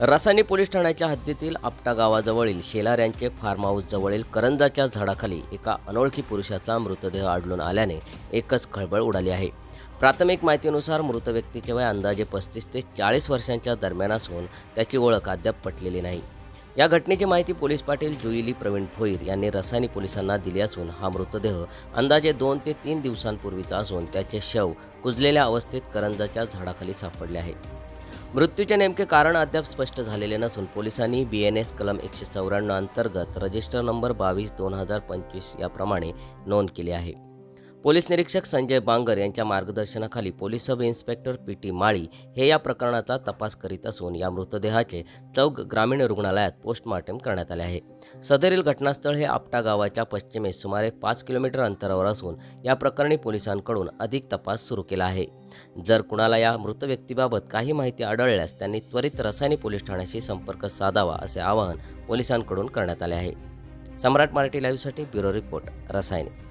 रासानी police ठाण्याच्या हद्दीतील आपटा गावाजवळील शेलार यांचे फार्म हाऊस जवळील करंजाच्या झाडाखाली एका अनोळखी पुरुषाचा मृतदेह आढळून आल्याने एकच खळबळ उडाली आहे. प्राथमिक माहितीनुसार मृत व्यक्तीचे वय अंदाजे पस्तीस ते चाळीस वर्षांच्या दरम्यान असून त्याची ओळख अद्याप पटलेली नाही. या घटनेची माहिती पोलीस पाटील जुईली प्रवीण भोईर यांनी रसायनी पोलिसांना दिली असून हा मृतदेह अंदाजे दोन ते तीन दिवसांपूर्वीचा असून त्याचे शव कुजलेल्या अवस्थेत करंजाच्या झाडाखाली सापडले आहे. मृत्यूचे नेमके कारण अद्याप स्पष्ट झालेले नसून पोलिसांनी बी एन एस कलम एकशे चौऱ्याण्णव अंतर्गत रजिस्टर नंबर बावीस दोन हजार पंचवीस याप्रमाणे नोंद केली आहे. पोलीस निरीक्षक संजय बांगर यांच्या मार्गदर्शनाखाली police sub inspector P T Mali हे या प्रकरणाचा तपास करीत असून या मृतदेहाचे चौक ग्रामीण रुग्णालयात पोस्टमॉर्टम करण्यात आले आहे. सदरील घटनास्थळ हे आपटा गावाच्या पश्चिमेस सुमारे पाच किलोमीटर अंतरावर असून या प्रकरणी पोलिसांकडून अधिक तपास सुरू केला आहे. जर कुणाला या मृत व्यक्तीबाबत काही माहिती आढळल्यास त्यांनी त्वरित रसायनी पोलीस ठाण्याशी संपर्क साधावा असे आवाहन पोलिसांकडून करण्यात आले आहे. सम्राट मराठी लाईव्हसाठी ब्युरो रिपोर्ट रसायनी.